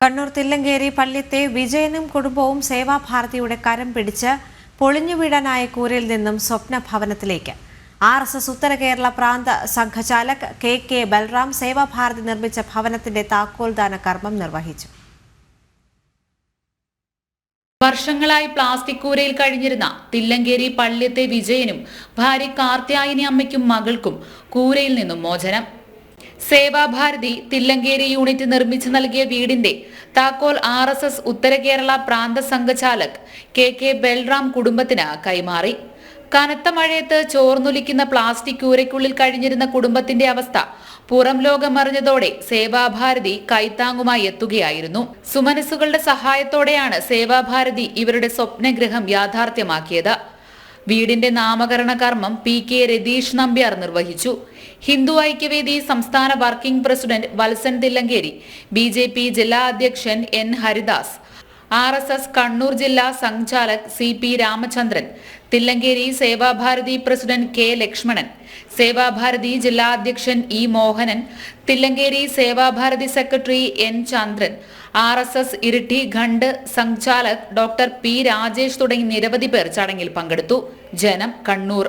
കണ്ണൂർ തില്ലങ്കേരി പള്ളിത്തെ വിജയനും കുടുംബവും സേവാഭാരതിയുടെ കരം പിടിച്ച് പൊളിഞ്ഞു വീഴാനായ കൂരയിൽ നിന്നും സ്വപ്ന ഭവനത്തിലേക്ക് ആർ എസ് എസ് ഉത്തര കേരള പ്രാന്ത സംഘചാലക് കെ കെ ബൽറാം സേവാഭാരതി നിർമ്മിച്ച ഭവനത്തിന്റെ താക്കോൽദാന കർമ്മം നിർവഹിച്ചു. വർഷങ്ങളായി പ്ലാസ്റ്റിക് കൂരയിൽ കഴിഞ്ഞിരുന്ന തില്ലങ്കേരി പള്ളിയത്തെ വിജയനും ഭാര്യ കാർത്യായനി അമ്മയ്ക്കും മകൾക്കും കൂരയിൽ നിന്നും മോചനം. സേവാഭാരതി തില്ലങ്കേരി യൂണിറ്റ് നിർമ്മിച്ചു നൽകിയ വീടിന്റെ താക്കോൽ ആർ എസ് എസ് ഉത്തര കേരള പ്രാന്ത സംഘചാലക് കെ കെ ബൽറാം കുടുംബത്തിന് കൈമാറി. കനത്ത മഴയത്ത് ചോർന്നൊലിക്കുന്ന പ്ലാസ്റ്റിക് കൂരയ്ക്കുള്ളിൽ കഴിഞ്ഞിരുന്ന കുടുംബത്തിന്റെ അവസ്ഥ പുറം ലോകമറിഞ്ഞതോടെ സേവാഭാരതി കൈത്താങ്ങുമായി എത്തുകയായിരുന്നു. സുമനസ്സുകളുടെ സഹായത്തോടെയാണ് സേവാഭാരതി ഇവരുടെ സ്വപ്നഗൃഹം യാഥാർത്ഥ്യമാക്കിയത്. വീടിന്റെ നാമകരണ കർമ്മം പി കെ രതീഷ് നമ്പ്യാർ നിർവഹിച്ചു. ഹിന്ദു ഐക്യവേദി സംസ്ഥാന working president Valsan Thillankeri B ജില്ലാ അധ്യക്ഷൻ N Haridas R S S Kannur ജില്ലാ സംചാലക് C P Ramachandran Thillankeri Sevabharathi president K Lakshmanan Sevabharathi ജില്ലാ അധ്യക്ഷൻ E Mohanan Thillankeri Sevabharathi secretary N Chandran R S S Iritty Khand സംചാലക് doctor P Rajesh തുടങ്ങി നിരവധി പേർ ചടങ്ങിൽ പങ്കെടുത്തു. ജനം കണ്ണൂർ.